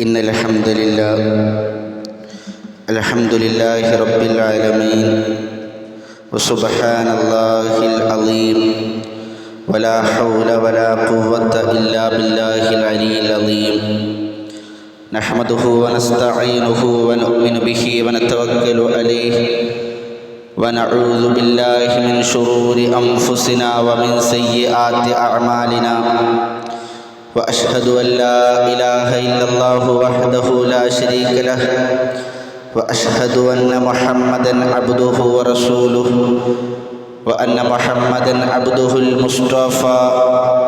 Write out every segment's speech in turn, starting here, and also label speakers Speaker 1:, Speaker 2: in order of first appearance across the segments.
Speaker 1: إن الحمد لله الحمد لله رب العالمين وسبحان الله العظيم ولا حول ولا قوة إلا بالله العلي العظيم نحمده ونستعينه ونؤمن به ونتوكل عليه ونعوذ بالله من شرور أنفسنا ومن سيئات أعمالنا وأشهد أن لا إله إلا الله وحده لا شريك له. وأشهد أن محمدا عبده ورسوله. وأن محمدا عبده المصطفى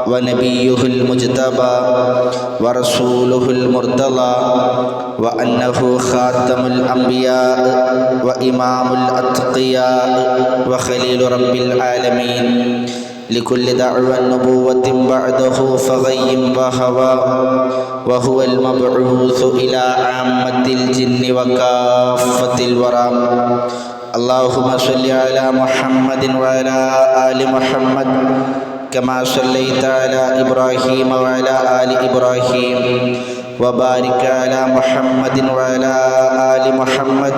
Speaker 1: ونبيه المجتبى ورسوله المرتضى. وأنه خاتم الأنبياء وإمام الأتقياء وخليل رب العالمين. لكل دعوى النبوة بعده فغي وهوى وهو المبعوث إلى عامة الجن وكافة الورى. اللهم صل على محمد وعلى آل محمد كما صليت على إبراهيم وعلى آل إبراهيم وبارك على محمد وعلى آل محمد.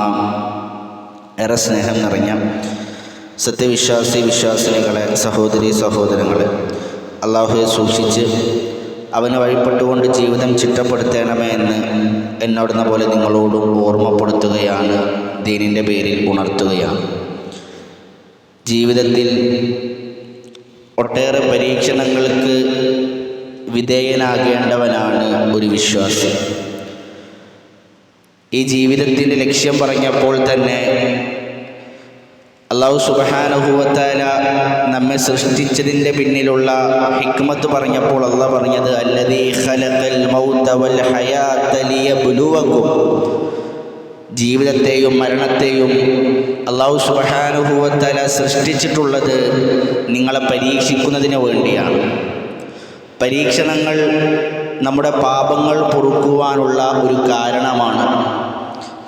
Speaker 1: ഏറെ സ്നേഹം നിറഞ്ഞ സത്യവിശ്വാസി വിശ്വാസിനികളെ സഹോദരി സഹോദരങ്ങളെ അള്ളാഹുയെ സൂക്ഷിച്ച് അവന് വഴിപ്പെട്ടുകൊണ്ട് ജീവിതം ചിട്ടപ്പെടുത്തണമേ എന്ന് എന്നോടുന്ന പോലെ നിങ്ങളോടും ഓർമ്മപ്പെടുത്തുകയാണ് ദീനിന്റെ പേരിൽ ഉണർത്തുകയാണ്. ജീവിതത്തിൽ ഒട്ടേറെ പരീക്ഷണങ്ങൾക്ക് വിധേയനാകേണ്ടവനാണ് ഒരു വിശ്വാസി. ഈ ജീവിതത്തിന്റെ ലക്ഷ്യം പറഞ്ഞപ്പോൾ തന്നെ അള്ളാഹു സുബഹാനുഭൂവത്താല നമ്മെ സൃഷ്ടിച്ചതിന്റെ പിന്നിലുള്ള ഹിക്മത്ത് പറഞ്ഞപ്പോൾ അള്ള പറഞ്ഞത് അല്ലതീ ഖലഖൽ മൗത വൽ ഹയാത ലിയബ്ലുവകും. ജീവിതത്തെയും മരണത്തെയും അള്ളാഹു സുബഹാനുഭൂവത്താല സൃഷ്ടിച്ചിട്ടുള്ളത് നിങ്ങളെ പരീക്ഷിക്കുന്നതിന് വേണ്ടിയാണ്. പരീക്ഷണങ്ങൾ നമ്മുടെ പാപങ്ങൾ പൊറുക്കുവാനുള്ള ഒരു കാരണമാണ്.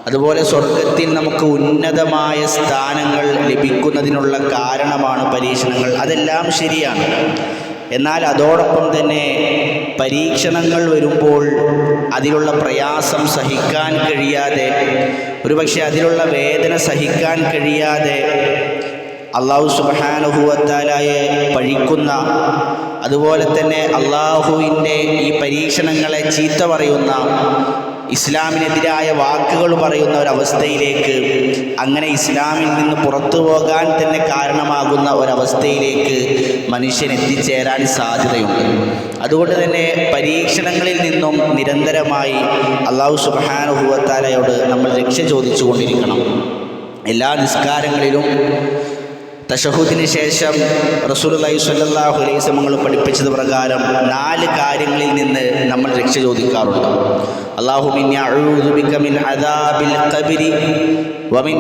Speaker 1: അതുപോലെ സ്വർഗത്തിൽ നമുക്ക് ഉന്നതമായ സ്ഥാനങ്ങൾ ലഭിക്കുന്നതിനുള്ള കാരണമാണ് പരീക്ഷണങ്ങൾ. അതെല്ലാം ശരിയാണ്. എന്നാൽ അതോടൊപ്പം തന്നെ പരീക്ഷണങ്ങൾ വരുമ്പോൾ അതിലുള്ള പ്രയാസം സഹിക്കാൻ കഴിയാതെ ഒരുപക്ഷെ അതിലുള്ള വേദന സഹിക്കാൻ കഴിയാതെ അള്ളാഹു സുബാനുഭൂവത്താലായെ പഴിക്കുന്ന അതുപോലെ തന്നെ അള്ളാഹുവിന്റെ ഈ പരീക്ഷണങ്ങളെ ചീത്ത പറയുന്ന ഇസ്ലാമിനെതിരായ വാക്കുകൾ പറയുന്ന ഒരവസ്ഥയിലേക്ക് അങ്ങനെ ഇസ്ലാമിൽ നിന്ന് പുറത്തു പോകാൻ തന്നെ കാരണമാകുന്ന ഒരവസ്ഥയിലേക്ക് മനുഷ്യൻ എത്തിച്ചേരാൻ സാധ്യതയുണ്ട്. അതുകൊണ്ട് തന്നെ പരീക്ഷണങ്ങളിൽ നിന്നും നിരന്തരമായി അള്ളാഹു സുബാനുഭവത്താലയോട് നമ്മൾ രക്ഷ ചോദിച്ചു കൊണ്ടിരിക്കണം എല്ലാ നിസ്കാരങ്ങളിലും തഷഹുദിന് ശേഷം റസൂലുള്ളാഹി സ്വല്ലല്ലാഹു അലൈഹി വസല്ലം പഠിപ്പിച്ചത് പ്രകാരം നാല് കാര്യങ്ങളിൽ നിന്ന് നമ്മൾ രക്ഷ ചോദിക്കാറുണ്ട്. അല്ലാഹുമ്മ ഇന്നി അഊദു ബിക മിൻ അദാബിൽ ഖബ്രി വമിൻ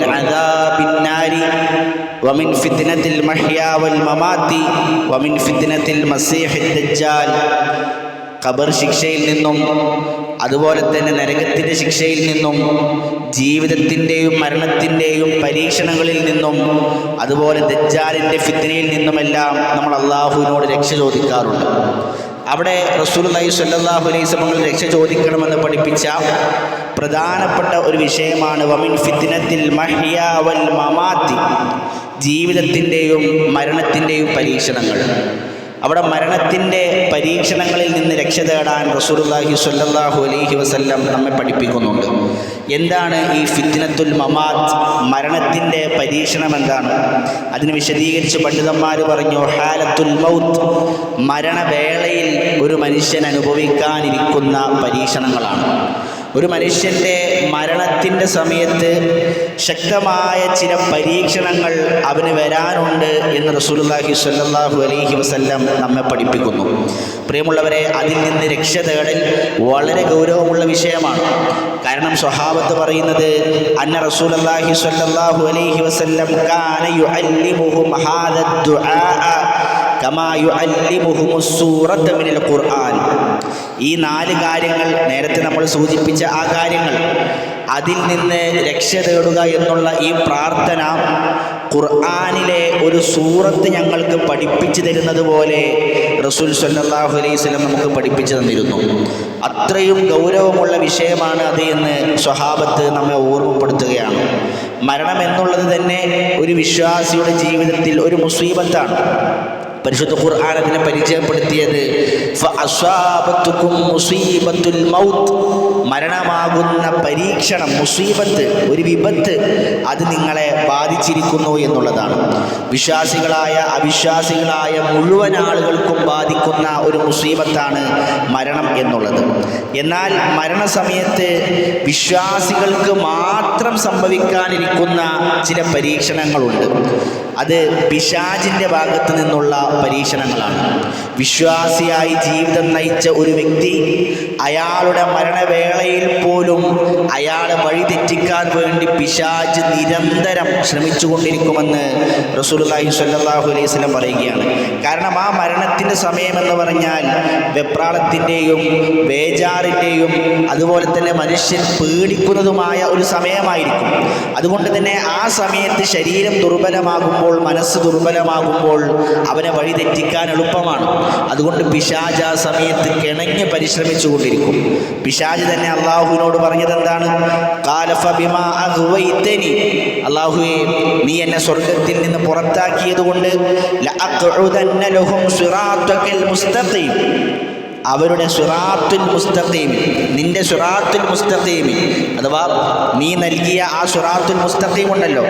Speaker 1: ഖബർ ശിക്ഷയിൽ നിന്നും അതുപോലെ തന്നെ നരകത്തിന്റെ ശിക്ഷയിൽ നിന്നും ജീവിതത്തിന്റെയും മരണത്തിന്റെയും പരീക്ഷണങ്ങളിൽ നിന്നും അതുപോലെ ദജ്ജാലിന്റെ ഫിത്തിനയിൽ നിന്നുമെല്ലാം നമ്മൾ അള്ളാഹുവിനോട് രക്ഷ ചോദിക്കാറുണ്ട്. അവിടെ സ്വല്ലല്ലാഹു അലൈഹി വസല്ലം രക്ഷ ചോദിക്കണമെന്ന് പഠിപ്പിച്ച പ്രധാനപ്പെട്ട ഒരു വിഷയമാണ് വമിൻ ഫിത്തിനത്തിൽ മഹിയാവൽ മമാത്തി ജീവിതത്തിന്റെയും മരണത്തിന്റെയും പരീക്ഷണങ്ങൾ. അവിടെ മരണത്തിന്റെ പരീക്ഷണങ്ങളിൽ നിന്ന് രക്ഷ തേടാൻ റസൂലുള്ളാഹി സ്വല്ലല്ലാഹു അലൈഹി വസല്ലം നമ്മെ പഠിപ്പിക്കുന്നുണ്ട്. എന്താണ് ഈ ഫിത്നത്തുൽ മമാത് മരണത്തിന്റെ പരീക്ഷണം എന്താണ്? അതിന് വിശദീകരിച്ച് പണ്ഡിതന്മാർ പറഞ്ഞു ഹാലത്തുൽ മൗത്ത്. മരണവേളയിൽ ഒരു മനുഷ്യൻ അനുഭവിക്കാനിരിക്കുന്ന പരീക്ഷണങ്ങളാണ്. ഒരു മനുഷ്യന്റെ മരണത്തിന്റെ സമയത്ത് ശക്തമായ ചില പരീക്ഷണങ്ങൾ അവന് വരാനുണ്ട് എന്ന് റസൂലുള്ളാഹി സ്വല്ലല്ലാഹു അലൈഹി വസല്ലം നമ്മെ പഠിപ്പിക്കുന്നു. പ്രിയമുള്ളവരെ അതിൽ നിന്ന് രക്ഷ തേടൽ വളരെ ഗൗരവമുള്ള വിഷയമാണ്. കാരണം സ്വഹാബത്ത് പറയുന്നത് അന്ന റസൂലുള്ളാഹി സ്വല്ലല്ലാഹു അലൈഹി വസല്ലം കാന യുഅല്ലിമുഹും ഹാദ ദുആ കമാ യുഅല്ലിമുഹു സൂറത്ത മിനൽ ഖുർആൻ. ഈ നാല് കാര്യങ്ങൾ നേരത്തെ നമ്മൾ സൂചിപ്പിച്ച ആ കാര്യങ്ങൾ. അതിൽ നിന്ന് രക്ഷ തേടുക എന്നുള്ള ഈ പ്രാർത്ഥന ഖുർആാനിലെ ഒരു സൂറത്ത് ഞങ്ങൾക്ക് പഠിപ്പിച്ചു തരുന്നത് പോലെ റസൂൽ സല്ലാഹു അലൈഹി നമുക്ക് പഠിപ്പിച്ചു തന്നിരുന്നു. അത്രയും ഗൗരവമുള്ള വിഷയമാണ് അത് എന്ന് സ്വഹാബത്ത് നമ്മെ ഓർമ്മപ്പെടുത്തുകയാണ്. മരണം എന്നുള്ളത് തന്നെ ഒരു വിശ്വാസിയുടെ ജീവിതത്തിൽ ഒരു മുസീബത്താണ്. പരിശുദ്ധ ഖുർആൻ അതിനെ പരിചയപ്പെടുത്തിയത്. മരണമാകുന്ന പരീക്ഷണം മുസീബത്ത് ഒരു വിപത്ത് അത് നിങ്ങളെ ബാധിച്ചിരിക്കുന്നു എന്നുള്ളതാണ്. വിശ്വാസികളായ അവിശ്വാസികളായ മുഴുവൻ ആളുകൾക്കും ബാധിക്കുന്ന ഒരു മുസീബത്താണ് മരണം എന്നുള്ളത്. എന്നാൽ മരണസമയത്ത് വിശ്വാസികൾക്ക് മാത്രം സംഭവിക്കാനിരിക്കുന്ന ചില പരീക്ഷണങ്ങളുണ്ട്. അത് പിശാജിന്റെ ഭാഗത്ത് നിന്നുള്ള പരീക്ഷണങ്ങളാണ്. വിശ്വാസിയായി ജീവിതം നയിച്ച ഒരു വ്യക്തി അയാളുടെ മരണവേളയിൽ പോലും അയാളെ വഴിതെറ്റിക്കാൻ വേണ്ടി പിശാജ് നിരന്തരം ശ്രമിച്ചുകൊണ്ടിരിക്കുമെന്ന് റസൂലുള്ളാഹി സ്വല്ലല്ലാഹു അലൈഹി വസല്ലം പറയുകയാണ്. കാരണം ആ മരണത്തിന്റെ സമയമെന്ന് പറഞ്ഞാൽ വെപ്രാളത്തിന്റെയും ബേജാറിന്റെയും അതുപോലെ തന്നെ മനുഷ്യൻ പേടിക്കുന്നതുമായ ഒരു സമയമായിരിക്കും അതുകൊണ്ട് തന്നെ ആ സമയത്ത് ശരീരം ദുർബലമാകുമ്പോൾ മനസ്സ് ദുർബലമാകുമ്പോൾ അവനെ വഴിതെറ്റിക്കാൻ എളുപ്പമാണ്. അതുകൊണ്ട് പിശാജ് ആ സമയത്ത് കിണഞ്ഞ് പരിശ്രമിച്ചു കൊണ്ടിരിക്കും പിശാജ് തന്നെ അള്ളാഹുവിനോട് പറഞ്ഞത് എന്താണ്. അള്ളാഹുവേ നീ എന്നെ സ്വർഗത്തിൽ നിന്ന് പുറത്താക്കിയത് കൊണ്ട് അവരുടെ സുറാത്തുൽ മുസ്തഖീം നിന്റെ സുറാത്തുൽ മുസ്തഖീം അഥവാ നീ നൽകിയ ആ സുറാത്തുൽ മുസ്തഖീം ഉണ്ടല്ലോ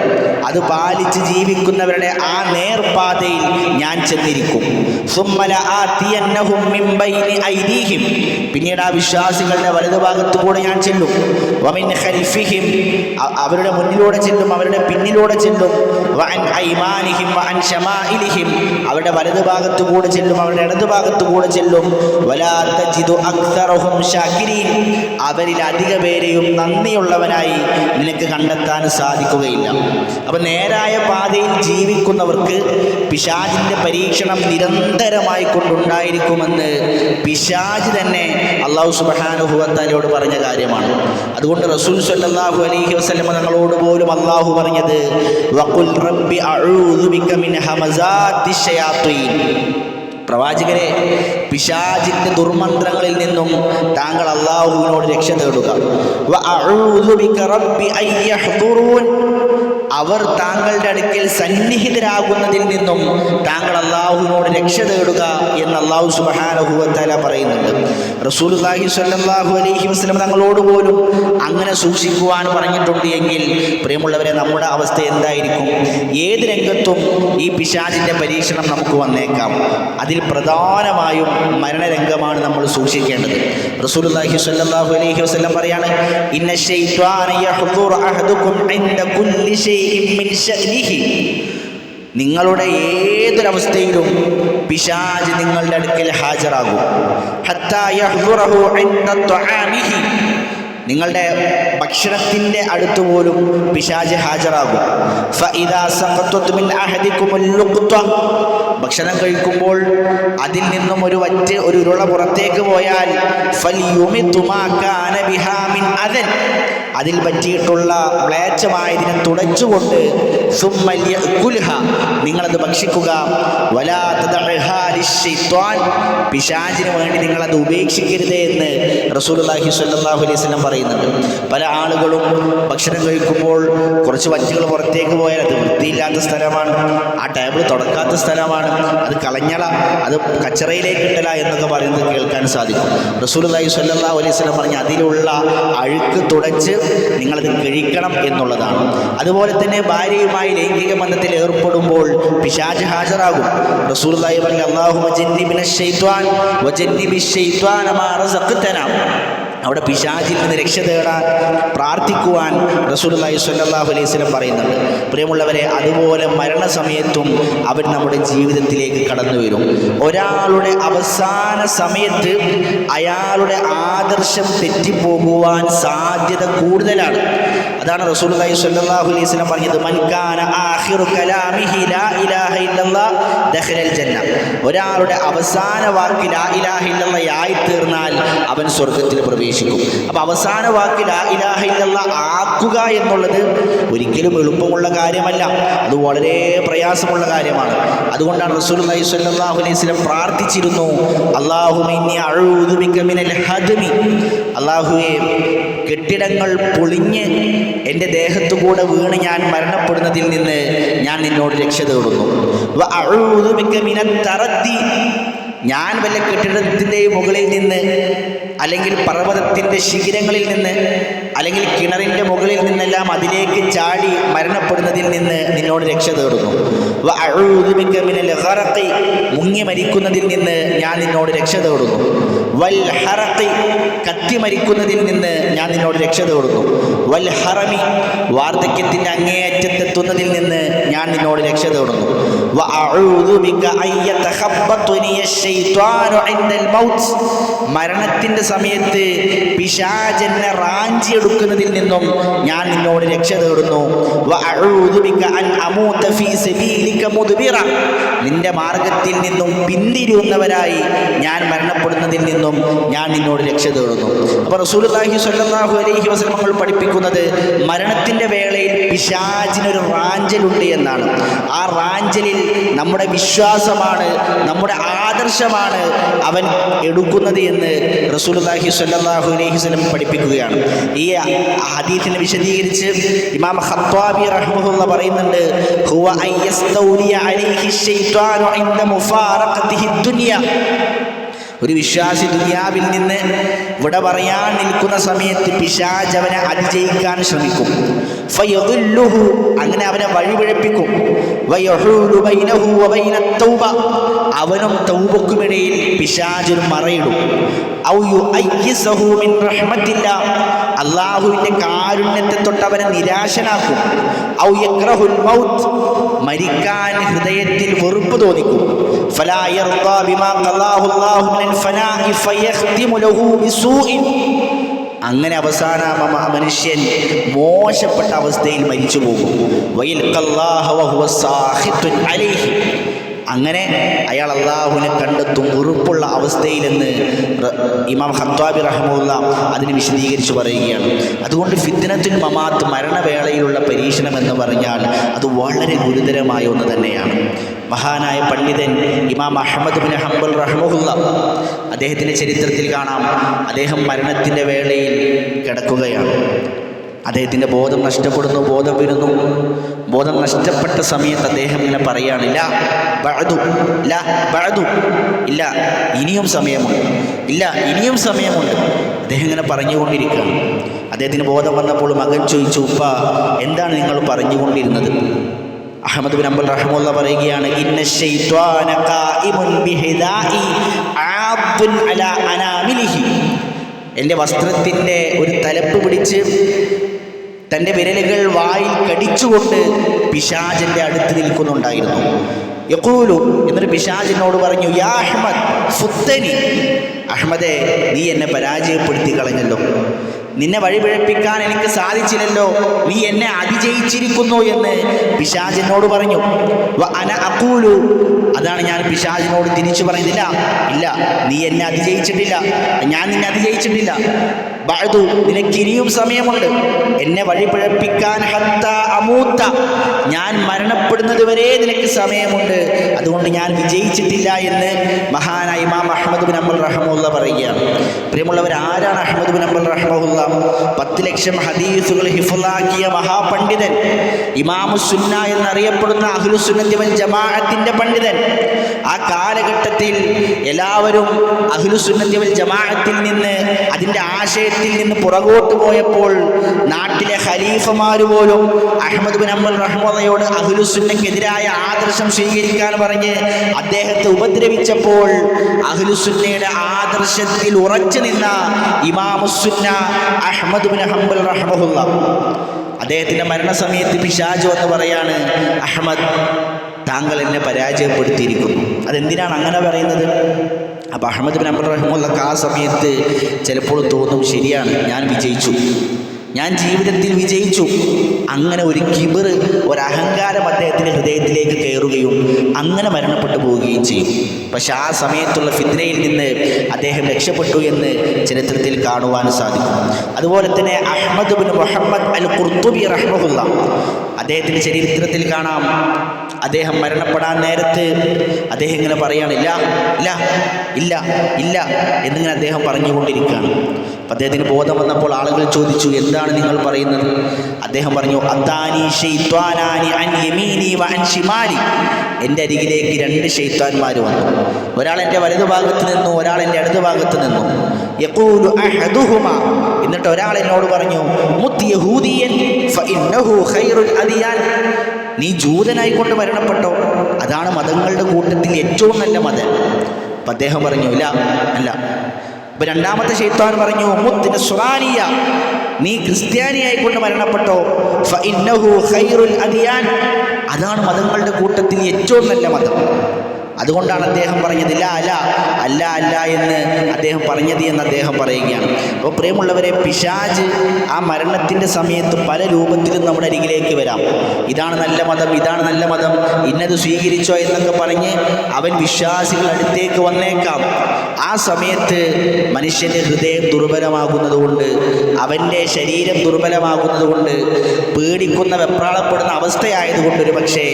Speaker 1: അത് പാലിച്ച് ജീവിക്കുന്നവരുടെ ആ നേർപാതയിൽ ഞാൻ ചെന്നിരിക്കും. സുമ്മല ആതിയന്നഹും മിൻ ബൈനി ഐദീഹിം. പിന്നീട് ആ വിശ്വാസികളുടെ വലതുഭാഗത്തു കൂടെ ഞാൻ ചെല്ലും. വമിൻ ഖൽഫിഹിം അവരുടെ മുന്നിലൂടെ ചെല്ലും അവരുടെ പിന്നിലൂടെ ചെല്ലും. വഅൻ വലതു ഭാഗത്തു അവരുടെ കൂടെ ചെല്ലും അവരുടെ ഇടതുഭാഗത്തു കൂടെ ചെല്ലും. അവരിൽ അധിക പേരെയും നന്ദിയുള്ളവനായി നിനക്ക് കണ്ടെത്താൻ സാധിക്കുകയില്ല. അപ്പം നേരായ പാതയിൽ ജീവിക്കുന്നവർക്ക് പിശാജിന്റെ പരീക്ഷണം നിരന്തരമായി കൊണ്ടുണ്ടായിരിക്കുമെന്ന് പിശാജ് തന്നെ അള്ളാഹു സുബാനുഭവത്താലോട് പറഞ്ഞ കാര്യമാണ്. അതുകൊണ്ട് റസൂൽ സല്ലല്ലാഹു അലൈഹി വസല്ലം തങ്ങളോട് പോലും അള്ളാഹു പറഞ്ഞത് റബ്ബി മിൻ പ്രവാചകരെ പിശാചിന്റെ ദുർമന്ത്രങ്ങളിൽ നിന്നും താങ്കൾ അള്ളാഹുവിനോട് രക്ഷ തേടുക. അവർ താങ്കളുടെ അടുക്കൽ സന്നിഹിതരാകുന്നതിൽ നിന്നും താങ്കൾ അള്ളാഹുവിനോട് രക്ഷ തേടുക എന്ന് അള്ളാഹു സുബാനഹുവത്താല പറയുന്നുണ്ട്. റസൂലുള്ളാഹി സ്വല്ലല്ലാഹു അലൈഹി വസല്ലം തങ്ങളോട് പോലും അങ്ങനെ സൂക്ഷിക്കുവാൻ പറഞ്ഞിട്ടുണ്ട് എങ്കിൽ പ്രിയമുള്ളവരെ നമ്മുടെ അവസ്ഥ എന്തായിരിക്കും? ഏത് രംഗത്തും ഈ പിശാചിന്റെ പരീക്ഷണം നമുക്ക് വന്നേക്കാം. അതിൽ പ്രധാനമായും മരണരംഗമാണ് നമ്മൾ സൂക്ഷിക്കേണ്ടത്. റസൂലുള്ളാഹി സ്വല്ലല്ലാഹു അലൈഹി വസല്ലം പറയാണ് ഇന്ന ശൈത്വാന ഇൻദ കുല്ലി നിങ്ങളുടെ ഏതൊരവസ്ഥയിലും പിശാജ് നിങ്ങളുടെ അടുക്കൽ ഹാജരാകും നിങ്ങളുടെ ഭക്ഷണത്തിന്റെ അടുത്ത് പോലും പിശാജ് ഹാജരാകും. ഭക്ഷണം കഴിക്കുമ്പോൾ അതിൽ നിന്നും ഒരു വറ്റ് ഒരു ഉരുള പുറത്തേക്ക് പോയാൽ. അതിൽ പറ്റിയിട്ടുള്ള മ്ലേച്ഛമായതിനെ തുടച്ചുകൊണ്ട് സുമ്മ കുൽഹ നിങ്ങളത് ഭക്ഷിക്കുക. പിശാചിന് വേണ്ടി നിങ്ങളത് ഉപേക്ഷിക്കരുത് എന്ന് റസൂലുള്ളാഹി സ്വല്ലല്ലാഹു അലൈഹി സ്വലം പറയുന്നുണ്ട് പല ആളുകളും ഭക്ഷണം കഴിക്കുമ്പോൾ കുറച്ച് വറ്റുകൾ പുറത്തേക്ക് പോയാൽ അത് വൃത്തിയില്ലാത്ത സ്ഥലമാണ് ആ ടേബിൾ തുടക്കാത്ത സ്ഥലമാണ് അത് കളഞ്ഞള അത് കച്ചറയിലേക്ക് ഇട്ടല എന്നൊക്കെ പറയുന്നത് കേൾക്കാൻ സാധിക്കും റസൂലുള്ളാഹി സ്വല്ലല്ലാഹു അലൈഹി സ്വലം പറഞ്ഞ അതിലുള്ള അഴുക്ക് തുടച്ച് നിങ്ങളത് കഴിക്കണം എന്നുള്ളതാണ്. അതുപോലെ തന്നെ ഭാര്യയുമായി ലൈംഗിക ബന്ധത്തിൽ ഏർപ്പെടുമ്പോൾ പിശാജ് ഹാജരാകും. പറഞ്ഞു അവിടെ പിശാചിൽ നിന്ന് രക്ഷ തേടാൻ പ്രാർത്ഥിക്കുവാൻ റസൂലുള്ളാഹി സല്ലാഹു അലൈഹി വസല്ലം പറയുന്നുണ്ട്. പ്രിയമുള്ളവരെ അതുപോലെ മരണസമയത്തും അവൻ നമ്മുടെ ജീവിതത്തിലേക്ക് കടന്നു വരും. ഒരാളുടെ അവസാന സമയത്ത് അയാളുടെ ആദർശം തെറ്റിപ്പോകുവാൻ സാധ്യത കൂടുതലാണ്. അതാണ് റസൂലുള്ളാഹി സ്വല്ലല്ലാഹു അലൈഹി വസല്ലം പറഞ്ഞത്. മൻ കാന ആഖിറു കലാമിഹി ലാ ഇലാഹ ഇല്ലല്ലാഹ് ദഖലൽ ജന്ന. ഒരാളുടെ അവസാന വാക്ക് ലാ ഇലാഹ ഇല്ലല്ലാഹ് ആയി തീർന്നാൽ അവൻ സ്വർഗത്തിൽ പ്രവേശിക്കും. അപ്പോൾ അവസാന വാക്ക് ലാ ഇലാഹ ഇല്ലല്ലാഹ് ആക്കുക എന്നുള്ളത് ഒരിക്കലും എളുപ്പമുള്ള കാര്യമല്ല. അത് വളരെ പ്രയാസമുള്ള കാര്യമാണ്. അതുകൊണ്ടാണ് റസൂലുള്ളാഹി സ്വല്ലല്ലാഹു അലൈഹി വസല്ലം പ്രാർത്ഥിച്ചിരുന്നു അള്ളാഹു ഇന്നി അഊദു ബിക മിനൽ ഹദ്മി അല്ലാഹുവേ കെട്ടിടങ്ങൾ പൊളിഞ്ഞ് എന്റെ ദേഹത്തു കൂടെ വീണ് ഞാൻ മരണപ്പെടുന്നതിൽ നിന്ന് ഞാൻ നിന്നോട് രക്ഷ തേടുന്നു. ഞാൻ വല്ല കെട്ടിടത്തിന്റെയും മുകളിൽ നിന്ന് അല്ലെങ്കിൽ പർവതത്തിന്റെ ശിഖിരങ്ങളിൽ നിന്ന് അല്ലെങ്കിൽ കിണറിന്റെ മുകളിൽ നിന്നെല്ലാം അതിലേക്ക് ചാടി മരണപ്പെടുന്നതിൽ നിന്ന് നിന്നോട് രക്ഷ തേടുന്നു. മുങ്ങി മരിക്കുന്നതിൽ നിന്ന് ഞാൻ നിന്നോട് രക്ഷ തേടുന്നു. വൽ ഹറത്തി കത്തി മരിക്കുന്നതിൽ നിന്ന് ഞാൻ നിന്നോട് രക്ഷ തേടുന്നു. വൽ ഹറമി വാർദ്ധക്യത്തിന്റെ അങ്ങേയറ്റത്തെത്തുന്നതിൽ നിന്ന് ഞാൻ നിന്നോട് രക്ഷ തേടുന്നു. വ സമയത്ത് പിശാചെന്നെ റാഞ്ചിയെടുക്കുന്നതിൽ നിന്നും ഞാൻ നിന്നോട് രക്ഷ തേടുന്നു. നിന്റെ മാർഗത്തിൽ നിന്നും പിന്തിരിയുന്നവരായി ഞാൻ മരണപ്പെടുന്നതിൽ നിന്നും ഞാൻ നിന്നോട് രക്ഷ തേടുന്നു. അപ്പോൾ റസൂലുള്ളാഹി സ്വല്ലല്ലാഹു അലൈഹി വസല്ലം പഠിപ്പിക്കുന്നത് മരണത്തിന്റെ വേളയിൽ പിശാചിനൊരു റാഞ്ചലുണ്ട് എന്നാണ്. ആ റാഞ്ചലിൽ നമ്മുടെ വിശ്വാസമാണ് നമ്മുടെ ആദർശമാണ് അവൻ എടുക്കുന്നത് എന്ന് റസൂലുള്ളാഹി സല്ലാഹു അലൈഹി സ്വലം പഠിപ്പിക്കുകയാണ്. ഈ ഹദീഫിനെ വിശദീകരിച്ച് ഇമാം ഹത്വാബി റഹ്മഹുള്ള പറയുന്നുണ്ട് ഹുവ അലൈഹി ശൈത്വാനു ഒരു വിശ്വാസി ദുനിയാവിൽ നിന്ന് ഇവിടെ പറയാൻ നിൽക്കുന്ന സമയത്ത് പിശാജ് അവനെ അതിജയിക്കാൻ ശ്രമിക്കും. അങ്ങനെ അവനെ വഴിപിഴപ്പിക്കും. അവനും തൗബക്കുമിടയിൽ പിശാചൊരു മറയിടും. അള്ളാഹുവിന്റെ കാരുണ്യത്തെ തൊട്ട് അവനെ നിരാശനാക്കും. ഔ മൗത്ത് മരിക്കാൻ ഹൃദയത്തിൽ വെറുപ്പ് തോന്നിക്കും. അങ്ങനെ അവസാന മനുഷ്യൻ മോശപ്പെട്ട അവസ്ഥയിൽ മരിച്ചു പോകും അങ്ങനെ അയാൾ അള്ളാഹുവിനെ കണ്ടെത്തും ഉറുപ്പുള്ള നിന്ന് ഇമാം ഹത്വാബി റഹ്മുല്ല അതിന് വിശദീകരിച്ച് പറയുകയാണ്. അതുകൊണ്ട് ഫിദ്നത്തുൽ മമാത്ത് മരണവേളയിലുള്ള പരീക്ഷണം എന്ന് പറഞ്ഞാൽ അത് വളരെ ഗുരുതരമായ ഒന്ന് തന്നെയാണ്. മഹാനായ പണ്ഡിതൻ ഇമാം അഹമ്മദ് ബിൻ ഹംബൽ റഹ്മുല്ല അദ്ദേഹത്തിന്റെ ചരിത്രത്തിൽ കാണാം. അദ്ദേഹം മരണത്തിന്റെ വേളയിൽ കിടക്കുകയാണ്. അദ്ദേഹത്തിന്റെ ബോധം നഷ്ടപ്പെടുന്നു ബോധം വരുന്നു. ബോധം നഷ്ടപ്പെട്ട സമയത്ത് അദ്ദേഹം ഇങ്ങനെ പറയാണ് ഇല്ല ബഅദു ലാ ബഅദു ഇല്ല ഇനിയും സമയമുണ്ട് ഇല്ല ഇനിയും സമയമുണ്ട്. അദ്ദേഹം ഇങ്ങനെ പറഞ്ഞുകൊണ്ടിരിക്കുകയാണ്. അദ്ദേഹത്തിന് ബോധം വന്നപ്പോൾ മകൻ ചോദിച്ചു ഉപ്പ എന്താണ് നിങ്ങൾ പറഞ്ഞുകൊണ്ടിരുന്നത്? അഹമ്മദ് ബിൻ അബ്ബുൽ റഹ്മുള്ള പറയുകയാണ് ബിഹിദാഇ അലാ അനാമിലിഹി. എന്റെ വസ്ത്രത്തിന്റെ ഒരു തലപ്പ് പിടിച്ച് തന്റെ വിരലുകൾ വായിൽ കടിച്ചുകൊണ്ട് പിശാചിന്റെ അടുത്ത് നിൽക്കുന്നുണ്ടായിരുന്നു. യക്കൂലു എന്നൊരു പിശാചിനോട് പറഞ്ഞു യാ അഹ്മദ് ഫുത്തനി അഹ്മദെ നീ എന്നെ പരാജയപ്പെടുത്തി കളഞ്ഞല്ലോ. നിന്നെ വഴിപിഴപ്പിക്കാൻ എനിക്ക് സാധിച്ചില്ലല്ലോ. നീ എന്നെ അതിജയിച്ചിരിക്കുന്നു എന്ന് പിശാചിനോട് പറഞ്ഞു. അന അക്കൂലു അതാണ് ഞാൻ പിശാചിനോട് തിരിച്ചു പറഞ്ഞില്ല ഇല്ല നീ എന്നെ അതിജയിച്ചിട്ടില്ല. ഞാൻ നിന്നെ അതിജയിച്ചിട്ടില്ല. ബഅദു നിനക്കിരിയും സമയമുണ്ട്. എന്നെ വഴിപിഴപ്പിക്കാൻ ഹത്ത അമൂത്ത. ഞാൻ മരണപ്പെടുന്നത് വരെ നിനക്ക് സമയമുണ്ട്. അതുകൊണ്ട് ഞാൻ വിജയിച്ചിട്ടില്ല എന്ന് മഹാനായ ഇമാം അഹമ്മദ് ബിൻ അമ്പൽ റഹമുല്ല പറയുകയാണ്. പ്രിയമുള്ളവർ ആരാണ് അഹമ്മദ് ബിൻ അമ്പൽ റഹമുല്ല പത്ത് ലക്ഷം ഹദീസുകൾ ഹിഫുലാക്കിയ മഹാപണ്ഡിതൻ ഇമാമു സുന്ന എന്നറിയപ്പെടുന്ന അഹ്ലുസുന്നത്തി വൽ ജമാഅത്തിന്റെ പണ്ഡിതൻ. ആ കാലഘട്ടത്തിൽ എല്ലാവരും അഹ്ലുസുന്നത്തി വൽ ജമാഅത്തിൽ നിന്ന് അതിന്റെ ആശയത്തിൽ നിന്ന് പുറകോട്ട് പോയപ്പോൾ നാട്ടിലെ ഖലീഫമാർ പോലും അഹമ്മദ് ബിൻ അമ്മൽ റഹ്മദയോട് അഹ്ലുസുന്നക്കെതിരായ ആദർശം സ്വീകരിക്കാൻ പറഞ്ഞ് അദ്ദേഹത്തെ ഉപദ്രവിച്ചപ്പോൾ അഹ്ലുസുന്നയുടെ ആദർശത്തിൽ ഉറച്ചു നിന്ന ഇമാമുസുന്ന അഹമ്മദ് ബിൻ ഹംബൽ റഹ്മുല്ല അദ്ദേഹത്തിന്റെ മരണസമയത്ത് പിശാജു എന്ന് പറയാണ് അഹമ്മദ് താങ്കൾ എന്നെ പരാജയപ്പെടുത്തിയിരിക്കുന്നു. അതെന്തിനാണ് അങ്ങനെ പറയുന്നത്? അപ്പോൾ അഹമ്മദ് ബിൻ അബ്ദുൾ റഹ്മുള്ളക്ക് ആ സമയത്ത് ചിലപ്പോൾ തോന്നും ശരിയാണ് ഞാൻ വിജയിച്ചു. ഞാൻ ജീവിതത്തിൽ വിജയിച്ചു. അങ്ങനെ ഒരു കിബിർ ഒരു അഹങ്കാരം അദ്ദേഹത്തിന്റെ ഹൃദയത്തിലേക്ക് കയറുകയും അങ്ങനെ മരണപ്പെട്ടു പോവുകയും ചെയ്യും. പക്ഷെ ആ സമയത്തുള്ള ഫിത്നയിൽ നിന്ന് അദ്ദേഹം രക്ഷപ്പെട്ടു എന്ന് ചരിത്രത്തിൽ കാണുവാൻ സാധിക്കും. അതുപോലെ തന്നെ Ahmad bin Muhammad al Qurtubi റഹ്മുല്ല അദ്ദേഹത്തിന്റെ ചരിത്രത്തിൽ കാണാം. അദ്ദേഹം മരണപ്പെടാൻ നേരത്ത് അദ്ദേഹം ഇങ്ങനെ പറയുകയാണ് ഇല്ല ഇല്ല ഇല്ല ഇല്ല എന്നിങ്ങനെ അദ്ദേഹം പറഞ്ഞുകൊണ്ടിരിക്കുകയാണ്. അപ്പം അദ്ദേഹത്തിന് ബോധം വന്നപ്പോൾ ആളുകൾ ചോദിച്ചു എന്താണ് നിങ്ങൾ പറയുന്നത്? അദ്ദേഹം പറഞ്ഞു എന്റെ അരികിലേക്ക് രണ്ട് ഷെയ്ത്താന്മാർ വന്നു. ഒരാൾ എന്റെ വലതു ഭാഗത്ത് നിന്നു ഒരാൾ എന്റെ ഇടതു ഭാഗത്ത് നിന്നു. എന്നിട്ട് ഒരാൾ എന്നോട് പറഞ്ഞു യഹൂദിയൻ ഫഇന്നഹു അദിയാൻ. നീ ജൂതനായിക്കൊണ്ട് മരണപ്പെട്ടോ? അതാണ് മതങ്ങളുടെ കൂട്ടത്തിൽ ഏറ്റവും നല്ല മതം അപ്പം അദ്ദേഹം പറഞ്ഞു ഇല്ല അല്ല. ഇപ്പം രണ്ടാമത്തെ ശൈത്താൻ പറഞ്ഞു മുത്തിന് സുറാനിയ നീ ക്രിസ്ത്യാനിയായിക്കൊണ്ട് മരണപ്പെട്ടോ? അദിയാൻ. അതാണ് മതങ്ങളുടെ കൂട്ടത്തിൽ ഏറ്റവും നല്ല മതം. അതുകൊണ്ടാണ് അദ്ദേഹം പറഞ്ഞത് ഇല്ല അല്ല അല്ല അല്ല എന്ന് അദ്ദേഹം പറഞ്ഞത് എന്ന് അദ്ദേഹം പറയുകയാണ്. അപ്പോൾ പ്രിയമുള്ളവരെ പിശാജ് ആ മരണത്തിന്റെ സമയത്ത് പല രൂപത്തിലും നമ്മുടെ അരികിലേക്ക് വരാം. ഇതാണ് നല്ല മതം ഇതാണ് നല്ല മതം ഇന്നത് സ്വീകരിച്ചോ എന്നൊക്കെ പറഞ്ഞ് അവൻ വിശ്വാസികൾ അടുത്തേക്ക് വന്നേക്കാം. ആ സമയത്ത് മനുഷ്യന്റെ ഹൃദയം ദുർബലമാകുന്നത് കൊണ്ട് അവന്റെ ശരീരം ദുർബലമാകുന്നത് കൊണ്ട് പേടിക്കുന്ന വെപ്രാളപ്പെടുന്ന അവസ്ഥയായതുകൊണ്ട് ഒരു പക്ഷേ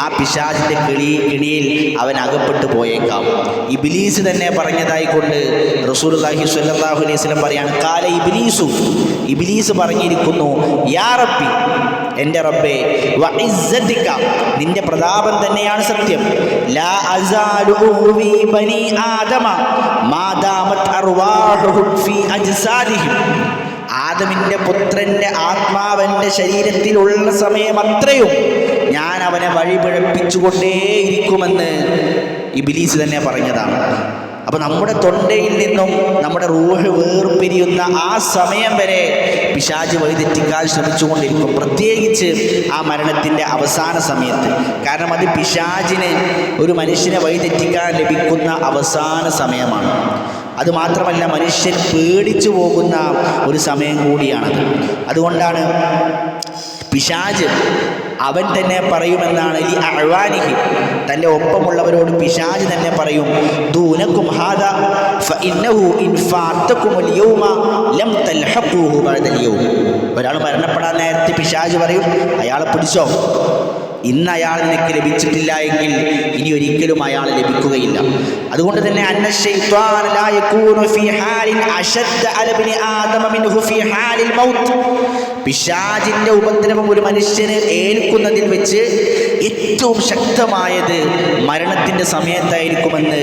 Speaker 1: ആ പിശാജിന്റെ കിളി കിണിയിൽ അവൻ അകപ്പെട്ടു പോയേക്കാം. ഇബിലീസ് തന്നെ പറഞ്ഞതായിക്കൊണ്ട് റസൂൽ അലൈഹി സ്വല്ലല്ലാഹു അലൈഹി വസല്ലം പറയാണ് കാല ഇബിലീസു. ഇബിലീസ് പറഞ്ഞിരിക്കുന്നു യാ റബ്ബി എന്റെ റബ്ബേ വഇസ്സതിക ഇസ്സതിക. നിന്റെ പ്രതാപം തന്നെയാണ് സത്യം. ലാ അസാലു ഉഹ്വി ബനി ആദമ മാദാമത് അർവാഹുഹും ഫീ അജ്സാദിഹിം ആദമിന്റെ പുത്രന്റെ ആത്മാവന്റെ ശരീരത്തിലുള്ള സമയം അത്രയും. ഞാൻ അവനെ വഴിപിഴപ്പിച്ചുകൊണ്ടേയിരിക്കുമെന്ന് ഇബിലീസ് തന്നെ പറഞ്ഞതാണ്. അപ്പോൾ നമ്മുടെ തൊണ്ടയിൽ നിന്നും നമ്മുടെ റൂഹ് വേർപിരിയുന്ന ആ സമയം വരെ പിശാജ് വഴിതെറ്റിക്കാൻ ശ്രമിച്ചുകൊണ്ടിരിക്കും. പ്രത്യേകിച്ച് ആ മരണത്തിന്റെ അവസാന സമയത്ത്. കാരണം അത് പിശാജിന് ഒരു മനുഷ്യനെ വഴിതെറ്റിക്കാൻ ലഭിക്കുന്ന അവസാന സമയമാണ്. അതുമാത്രമല്ല മനുഷ്യൻ പേടിച്ചു പോകുന്ന ഒരു സമയം കൂടിയാണത്. അതുകൊണ്ടാണ് പിശാജ് അവൻ തന്നെ പറയുമെന്നാണ് ഈ അഴ്വാനിഹി തന്റെ ഒപ്പമുള്ളവരോട് പിശാജ് തന്നെ പറയും ദൂനക്കും ഹാദ ഫഇന്നഹു ഇൻഫാത്തക്കും ലം ഒരാൾ മരണപ്പെടാൻ നേരത്തെ പിശാജ് പറയും അയാളെ പിടിച്ചോ? ഇന്ന് അയാൾ നിനക്ക് ലഭിച്ചിട്ടില്ല എങ്കിൽ ഇനി ഒരിക്കലും അയാൾ ലഭിക്കുകയില്ല. അതുകൊണ്ട് തന്നെ പിശാജിന്റെ ഉപദ്രവം ഒരു മനുഷ്യന് ഏൽക്കുന്നതിൽ വെച്ച് ഏറ്റവും ശക്തമായത് മരണത്തിന്റെ സമയത്തായിരിക്കുമെന്ന്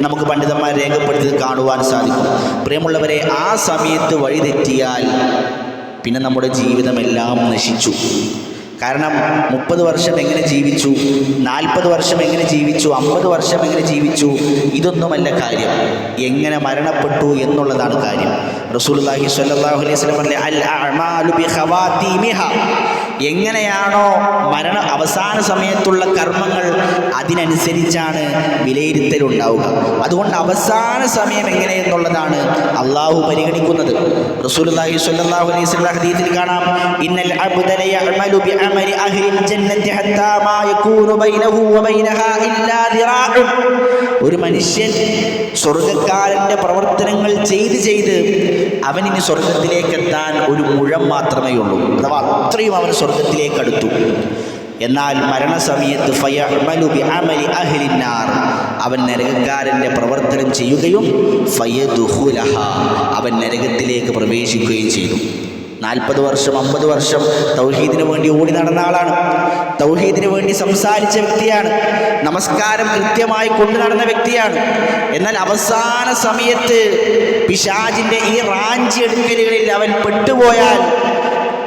Speaker 1: നമുക്ക് പണ്ഡിതന്മാർ രേഖപ്പെടുത്തി കാണുവാൻ സാധിക്കും. പ്രിയമുള്ളവരെ ആ സമയത്ത് വഴിതെറ്റിയാൽ പിന്നെ നമ്മുടെ ജീവിതമെല്ലാം നശിച്ചു. കാരണം മുപ്പത് വർഷം എങ്ങനെ ജീവിച്ചു നാൽപ്പത് വർഷം എങ്ങനെ ജീവിച്ചു അമ്പത് വർഷം എങ്ങനെ ജീവിച്ചു ഇതൊന്നുമല്ല കാര്യം. എങ്ങനെ മരണപ്പെട്ടു എന്നുള്ളതാണ് കാര്യം. റസൂലുള്ളാഹി സ്വല്ലല്ലാഹു അലൈഹി വസല്ലം അൽ അഅമാലു ബി എങ്ങനെയാണോ മരണ അവസാന സമയത്തുള്ള കർമ്മങ്ങൾ അതിനനുസരിച്ചാണ് വിലയിരുത്തലുണ്ടാവുക. അതുകൊണ്ട് അവസാന സമയം എങ്ങനെയെന്നുള്ളതാണ് അള്ളാഹു പരിഗണിക്കുന്നത്. റസൂലുള്ളാഹി സ്വല്ലല്ലാഹു അലൈഹി വസല്ലം ഹദീസിൽ കാണാം. ഇന്നൽ ജന്നത്തി ഹത്താ മാ യകൂനു ബൈനഹു ഇല്ലാ ഒരു മനുഷ്യൻ സ്വർഗക്കാരന്റെ പ്രവർത്തനങ്ങൾ ചെയ്ത് ചെയ്ത് അവനിനി സ്വർഗത്തിലേക്ക് എത്താൻ ഒരു മുഴം മാത്രമേ ഉള്ളൂ. അഥവാ അത്രയും അവൻ സ്വർഗത്തിലേക്ക് അടുത്തു. എന്നാൽ മരണസമയത്ത് അഹ്ലിന്നാർ. അവൻ നരകക്കാരന്റെ പ്രവർത്തനം ചെയ്യുകയും അവൻ നരകത്തിലേക്ക് പ്രവേശിക്കുകയും ചെയ്തു. നാൽപ്പത് വർഷം അമ്പത് വർഷം തൗഹീദിനു വേണ്ടി ഓടി നടന്ന ആളാണ്. തൗഹീദിന് വേണ്ടി സംസാരിച്ച വ്യക്തിയാണ്. നമസ്കാരം കൃത്യമായി കൊണ്ടുനടന്ന വ്യക്തിയാണ്. എന്നാൽ അവസാന സമയത്ത് പിശാജിന്റെ ഈ റാഞ്ചി എടുക്കലുകളിൽ അവൻ പെട്ടുപോയാൽ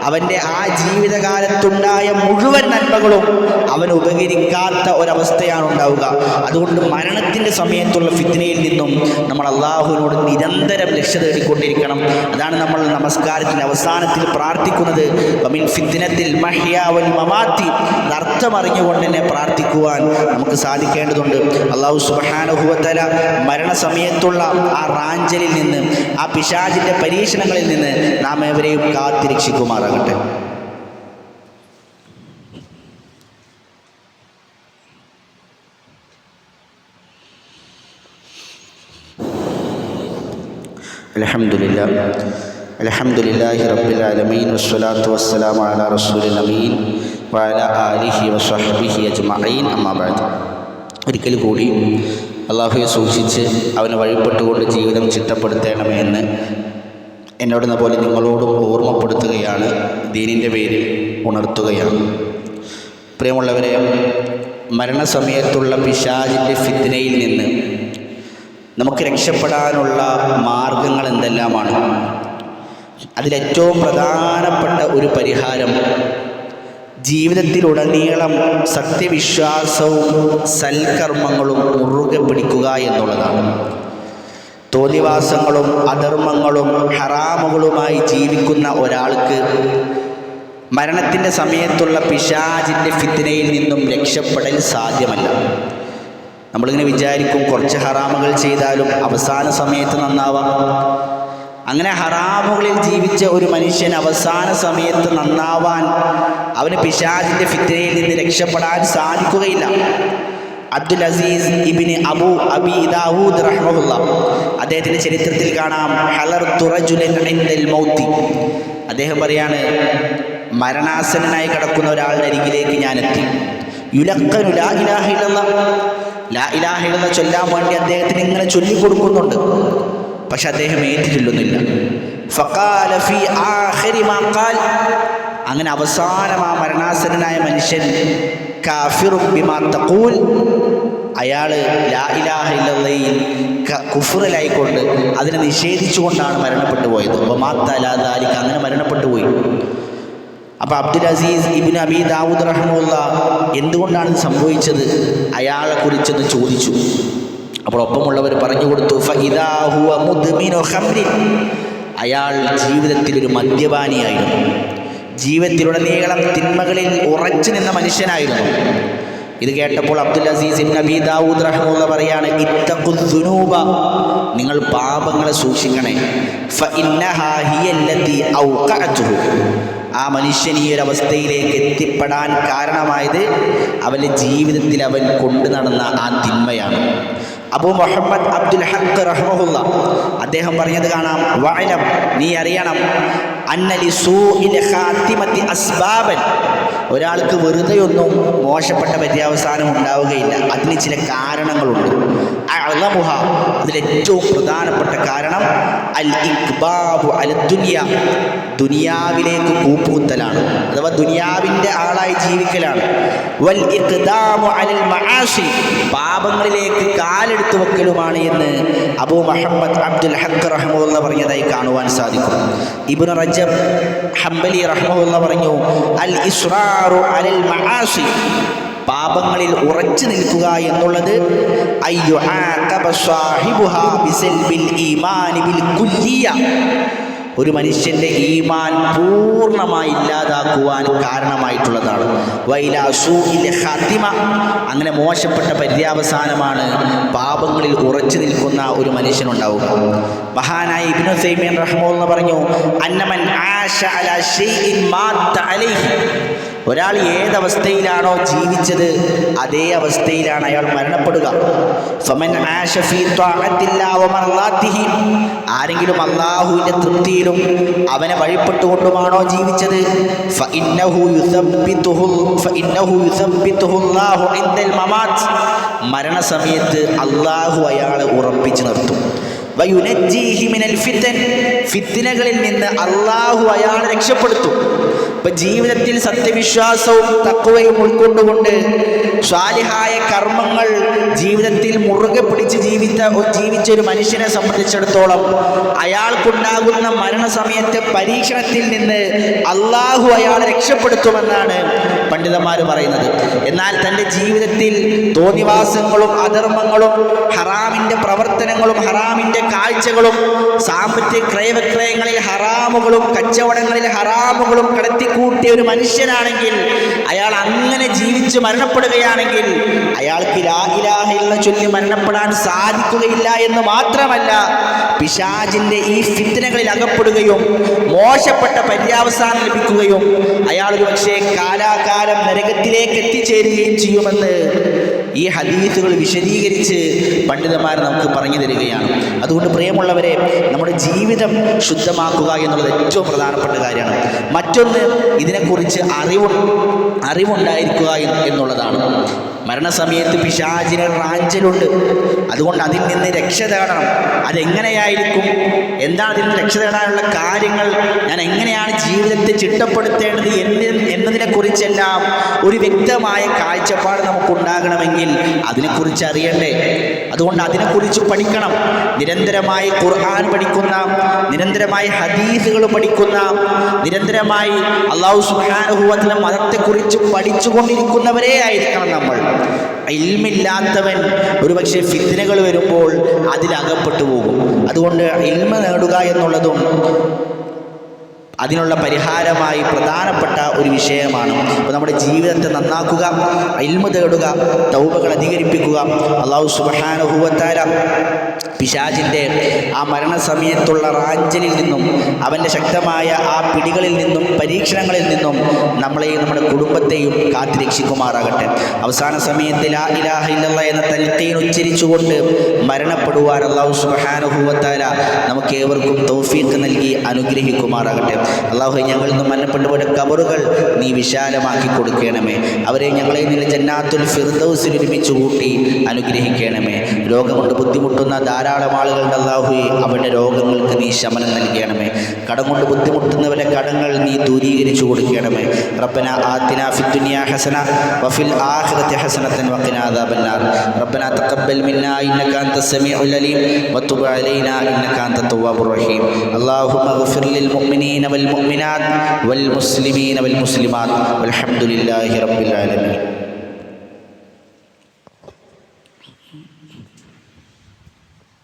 Speaker 1: അവന്റെ ആ ജീവിതകാലത്തുണ്ടായ മുഴുവൻ നന്മകളും അവൻ ഉപകരിക്കാത്ത ഒരവസ്ഥയാണ് ഉണ്ടാവുക. അതുകൊണ്ട് മരണത്തിന്റെ സമയത്തുള്ള ഫിത്നയിൽ നിന്നും നമ്മൾ അള്ളാഹുവിനോട് നിരന്തരം രക്ഷ തേടിക്കൊണ്ടിരിക്കണം. അതാണ് നമ്മൾ നമസ്കാരത്തിന്റെ അവസാനത്തിൽ പ്രാർത്ഥിക്കുന്നത്. വമിൻ ഫിത്തിനത്തിൽ മഹ്യാവൻ മമാത്തി അർത്ഥമറിഞ്ഞുകൊണ്ട് തന്നെ പ്രാർത്ഥിക്കുവാൻ നമുക്ക് സാധിക്കേണ്ടതുണ്ട്. അള്ളാഹു സുബാനുഭവത്തല മരണസമയത്തുള്ള ആ റാഞ്ചലിൽ നിന്ന് ആ പിശാചിന്റെ പരീക്ഷണങ്ങളിൽ നിന്ന് നാം എവരെയും കാത്തിരക്ഷിക്കുമാറാകട്ടെ الحمد لله الحمد لله رب العالمين والصلاة والسلام على رسول الأمين وعلى آله وصحبه أجمعين أما بعد ഒരിക്കൽ കൂടി അള്ളാഹുയെ സൂക്ഷിച്ച് അവന് വഴിപ്പെട്ടുകൊണ്ട് ജീവിതം ചിട്ടപ്പെടുത്തണമേ എന്ന് എന്നോടെന്ന പോലെ നിങ്ങളോട് ഓർമ്മപ്പെടുത്തുകയാണ് ദീനിന്റെ പേരിൽ ഉണർത്തുകയാണ്. പ്രിയമുള്ളവരെ മരണസമയത്തുള്ള പിശാജിന്റെ ഫിത്നയിൽ നിന്ന് നമുക്ക് രക്ഷപ്പെടാനുള്ള മാർഗങ്ങൾ എന്തെല്ലാമാണ്? അതിലേറ്റവും പ്രധാനപ്പെട്ട ഒരു പരിഹാരം ജീവിതത്തിലുടനീളം സത്യവിശ്വാസവും സൽക്കർമ്മങ്ങളും മുറുകെ പിടിക്കുക എന്നുള്ളതാണ്. തോന്നിവാസങ്ങളും അധർമ്മങ്ങളും ഹറാമുകളുമായി ജീവിക്കുന്ന ഒരാൾക്ക് മരണത്തിന്റെ സമയത്തുള്ള പിശാചിന്റെ ഫിത്തിനയിൽ നിന്നും രക്ഷപ്പെടൽ സാധ്യമല്ല. നമ്മളിങ്ങനെ വിചാരിക്കും കുറച്ച് ഹറാമുകൾ ചെയ്താലും അവസാന സമയത്ത് നന്നാവാം. അങ്ങനെ ഹറാമുകളിൽ ജീവിച്ച ഒരു മനുഷ്യൻ അവസാന സമയത്ത് നന്നാവാൻ അവന് പിശാചിന്റെ ഫിത്തിനയിൽ നിന്ന് രക്ഷപ്പെടാൻ സാധിക്കുകയില്ല. അബ്ദുൽ അസീസ് ഇബിന് അബു അബി ദാവൂദ് റഹ്മുല്ല അദ്ദേഹത്തിന്റെ ചരിത്രത്തിൽ കാണാം ഹലർ തുറജുലൻ മൗത്തി. അദ്ദേഹം പറയാണ് മരണാസനായി കിടക്കുന്ന ഒരാളുടെ അരികിലേക്ക് ഞാൻ എത്തി യുലക്കനു ലാ ഇലാഹ ഇല്ലല്ലാ. ലാ ഇലാഹ ഇല്ലല്ലാ ചൊല്ലാൻ വേണ്ടി അദ്ദേഹത്തിന് ഇങ്ങനെ ചൊല്ലിക്കൊടുക്കുന്നുണ്ട്. പക്ഷെ അദ്ദേഹം ഏറ്റിട്ടില്ലൊന്നുമില്ല ഫഖാല ഫീ ആഖിരി മാ ഖാൽ. അങ്ങനെ അവസാനം ആ മരണാസനായ മനുഷ്യൻ കാഫിറും ബിമാ തഖൂൽ. അയാൾ ലാ ഇലാഹ അതിനെ നിഷേധിച്ചുകൊണ്ടാണ് മരണപ്പെട്ടു പോയത്. അപ്പോൾ മാത്താലാദാലിക്ക് അങ്ങനെ മരണപ്പെട്ടു പോയി. അപ്പോൾ അബ്ദുൽ അസീസ് ഇബിൻ അബി ദാവൂദ് റഹ്മുല്ല എന്തുകൊണ്ടാണ് ഇത് സംഭവിച്ചത്? അയാളെ കുറിച്ചെന്ന് ചോദിച്ചു. അപ്പോൾ ഒപ്പമുള്ളവർ പറഞ്ഞു കൊടുത്തു ഹുവ മുദ്മിനു ഖംറിൻ അയാൾ ജീവിതത്തിൽ ഒരു മദ്യപാനിയായിരുന്നു. ജീവിതത്തിലുടനീളം തിന്മകളിൽ ഉറച്ചു നിന്ന മനുഷ്യനായിരുന്നു. ഇത് കേട്ടപ്പോൾ അബ്ദുൽ അസീസ് അബി ദാവൂദ് റഹ്മുള്ള പറയാണ് ഇത്തഖുദ്ദുനൂബ നിങ്ങൾ പാപങ്ങളെ സൂക്ഷിക്കണേ. ആ മനുഷ്യൻ ഈ ഒരു അവസ്ഥയിലേക്ക് എത്തിപ്പെടാൻ കാരണമായത് അവന്റെ ജീവിതത്തിൽ അവൻ കൊണ്ടു നടന്ന ആ തിന്മയാണ്. അബൂ മുഹമ്മദ് അബ്ദുൽ ഹക്ക് റഹ്മുല്ല അദ്ദേഹം പറഞ്ഞത് കാണാം വായനം നീ അറിയണം അന്നലി ഒന്നും അസ്ബാബൻ. ഒരാൾക്ക് വെറുതെയൊന്നും മോശപ്പെട്ട പര്യാവസാനം ഉണ്ടാവുകയില്ല. അതിന് ചില കാരണങ്ങളുണ്ട്. അളമുഹ അതിലേറ്റവും പ്രധാനപ്പെട്ട കാരണം അൽ ഇക്ബാബു അൽ ദുനിയ. ദുനിയാവിലേക്ക് കൂപ്പുകുത്തലാണ്. അഥവാ ദുനിയാവിന്റെ ആളായി ജീവിക്കലാണ്. വൽ ഇഖ്ദാമു അലൽ മആസി. പാപങ്ങളിലേക്ക് കാലെടുത്തു വെക്കലുമാണ് എന്ന് അബൂ മുഹമ്മദ് അബ്ദുൽ ഹക്ക് റഹ്മുല്ല പറഞ്ഞതായി കാണുവാൻ സാധിക്കും. ഇബ്നു റജബ് ഹംബലി റഹ്മുള്ള പറഞ്ഞു അൽ ഇസ്രാറു അലൽ മആസി. പാപങ്ങളിൽ ഉറച്ചു നിൽക്കുക എന്നുള്ളത് ഒരു മനുഷ്യന്റെ ഈമാൻ പൂർണമായി ഇല്ലാതാക്കുവാൻ കാരണമായിട്ടുള്ളതാണ്. വൈലാസൂഇലെ ഖാത്തിമ അങ്ങനെ മോശപ്പെട്ട പര്യാവസാനമാണ് പാപങ്ങളിൽ ഉറച്ചു നിൽക്കുന്ന ഒരു മനുഷ്യനുണ്ടാവുക. മഹാനായ ഇബ്നു സൈമിയൻ റഹ്മോ എന്ന് പറഞ്ഞു അന്നമൻ ആശ അല ഷൈഇൻ മാത്ത അലൈഹി. ഒരാൾ ഏതവസ്ഥയിലാണോ ജീവിച്ചത് അതേ അവസ്ഥയിലാണ് അയാൾ മരണപ്പെടുക. ആരെങ്കിലും അള്ളാഹുവിന്റെ തൃപ്തിയിലും അവനെ വഴിപ്പെട്ടുകൊണ്ടുമാണോ ജീവിച്ചത്? മരണസമയത്ത് അള്ളാഹു അയാളെ ഉറപ്പിച്ചു നിർത്തും. ഫിത്തിനകളിൽ നിന്ന് അള്ളാഹു അയാളെ രക്ഷപ്പെടുത്തും. ഇപ്പൊ ജീവിതത്തിൽ സത്യവിശ്വാസവും തക്കവയും ഉൾക്കൊണ്ടുകൊണ്ട് സ്വാലിഹായ കർമ്മങ്ങൾ ജീവിതത്തിൽ മുറുകെ പിടിച്ച് ജീവിച്ച ജീവിച്ച ഒരു മനുഷ്യനെ സംബന്ധിച്ചിടത്തോളം അയാൾക്കുണ്ടാകുന്ന മരണസമയത്തെ പരീക്ഷണത്തിൽ നിന്ന് അള്ളാഹു അയാളെ രക്ഷപ്പെടുത്തുമെന്നാണ് പണ്ഡിതന്മാർ പറയുന്നത്. എന്നാൽ തന്റെ ജീവിതത്തിൽ തോന്നിവാസങ്ങളും അധർമ്മങ്ങളും ഹറാമിന്റെ പ്രവർത്തനങ്ങളും ഹറാമിന്റെ കാഴ്ചകളും സാമ്പത്തിക ക്രയവിക്രയങ്ങളിൽ ഹറാമുകളും കച്ചവടങ്ങളിൽ ഹറാമുകളും കടത്തിക്കൂട്ടിയ ഒരു മനുഷ്യനാണെങ്കിൽ അയാൾ അങ്ങനെ ജീവിച്ച് മരണപ്പെടുകയാണെങ്കിൽ അയാൾക്ക് ലാ ഇലാഹ ഇല്ല ചൊല്ലി മരണപ്പെടാൻ സാധിക്കുകയില്ല എന്ന് മാത്രമല്ല പിശാജിന്റെ ഈ ഫിത്തനകളിൽ അകപ്പെടുകയും മോശപ്പെട്ട പര്യാവസാനം ലഭിക്കുകയും അയാൾ ഒരു പക്ഷേ കാലാകാലം നരകത്തിലേക്ക് എത്തിച്ചേരുകയും ചെയ്യുമെന്ന് ഈ ഹദീസുകൾ വിശദീകരിച്ച് പണ്ഡിതന്മാർ നമുക്ക് പറഞ്ഞു തരികയാണ്. അതുകൊണ്ട് പ്രിയമുള്ളവരെ നമ്മുടെ ജീവിതം ശുദ്ധമാക്കുക എന്നുള്ളത് ഏറ്റവും പ്രധാനപ്പെട്ട കാര്യമാണ്. മറ്റൊന്ന് ഇതിനെക്കുറിച്ച് അറിവ് അറിവുണ്ടായിരിക്കുക എന്ന് എന്നുള്ളതാണ്. മരണസമയത്ത് പിശാചിന് റാഞ്ചലുണ്ട്. അതുകൊണ്ട് അതിൽ നിന്ന് രക്ഷ തേടണം. അതെങ്ങനെയായിരിക്കും? എന്താ അതിൽ നിന്ന് രക്ഷ തേടാനുള്ള കാര്യങ്ങൾ? ഞാൻ എങ്ങനെയാണ് ജീവിതത്തെ ചിട്ടപ്പെടുത്തേണ്ടത് എന്ന് എന്നതിനെക്കുറിച്ചെല്ലാം ഒരു വ്യക്തമായ കാഴ്ചപ്പാട് നമുക്കുണ്ടാകണമെങ്കിൽ അതിനെക്കുറിച്ച് അറിയണ്ടേ? അതുകൊണ്ട് അതിനെക്കുറിച്ച് പഠിക്കണം. നിരന്തരമായി ഖുർആൻ പഠിക്കുന്ന നിരന്തരമായി ഹദീസുകൾ പഠിക്കുന്ന നിരന്തരമായി അള്ളാഹു സുഹാനുഭവത്തിലെ മതത്തെക്കുറിച്ച് പഠിച്ചുകൊണ്ടിരിക്കുന്നവരേ ആയിരിക്കണം നമ്മൾ. ഇൽമില്ലാത്തവൻ ഒരുപക്ഷെ ഫിത്തിനകൾ വരുമ്പോൾ അതിലകപ്പെട്ടു പോകും. അതുകൊണ്ട് ഇൽമ നേടുക എന്നുള്ളതും അതിനുള്ള പരിഹാരമായി പ്രധാനപ്പെട്ട ഒരു വിഷയമാണ്. അപ്പോൾ നമ്മുടെ ജീവിതത്തെ നന്നാക്കുക ഇൽമ തേടുക തൗബകൾ അധികരിപ്പിക്കുക. അള്ളാഹു സുബഹാനുഭവത്താര പിശാജിന്റെ ആ മരണസമയത്തുള്ള റാഞ്ചലിൽ നിന്നും അവന്റെ ശക്തമായ ആ പിടികളിൽ നിന്നും പരീക്ഷണങ്ങളിൽ നിന്നും നമ്മളെയും നമ്മുടെ കുടുംബത്തെയും കാത്തുരക്ഷിക്കുമാറാകട്ടെ. അവസാന സമയത്തിൽ ആ ഇലാഹ എന്ന തൽക്കീൻ ഉച്ചരിച്ചുകൊണ്ട് മരണപ്പെടുവാൻ അള്ളാഹു സുബഹാനുഭവത്താര നമുക്ക് ഏവർക്കും തൗഫീക്ക് നൽകി അനുഗ്രഹിക്കുമാറാകട്ടെ. അള്ളാഹു ഞങ്ങളിന്ന് മരണപ്പെട്ടുപോയ കബറുകൾ നീ വിശാലമാക്കി കൊടുക്കണമേ. അവരെ ഞങ്ങളെ നിന്ന് ജന്നാത്തുൽ ഫിർദൌസിൽ ഒരുമിച്ച് കൂട്ടി അനുഗ്രഹിക്കണമേ. രോഗം കൊണ്ട് ബുദ്ധിമുട്ടുന്ന ധാരാളം ആളുകളുടെ അള്ളാഹു അവരുടെ രോഗങ്ങൾക്ക് നീ ശമനം നൽകണമേ. കടം കൊണ്ട് ബുദ്ധിമുട്ടുന്നവരെ കടങ്ങൾ നീ ദൂരീകരിച്ചു കൊടുക്കണമേ. റപ്പന ആത്തിന ഫിത്തുനിയ ഹസന വഫിൽ ആഖിറത്തി ഹസനത്തൻ വഖിന അദാബന്നാർ. റബ്ബന തഖബ്ബൽ മിന്നാ ഇന്നക അൻത സമീഉൽ അലീം വതുബ് അലൈനാ ഇന്നക അൻത തവ്വാബുർ റഹീം. അല്ലാഹുമ്മ ഗ്ഫിർ ലിൽ മുഅ്മിനീന والمؤمنات والمسلمين والمسلمات والحمد لله رب العالمين.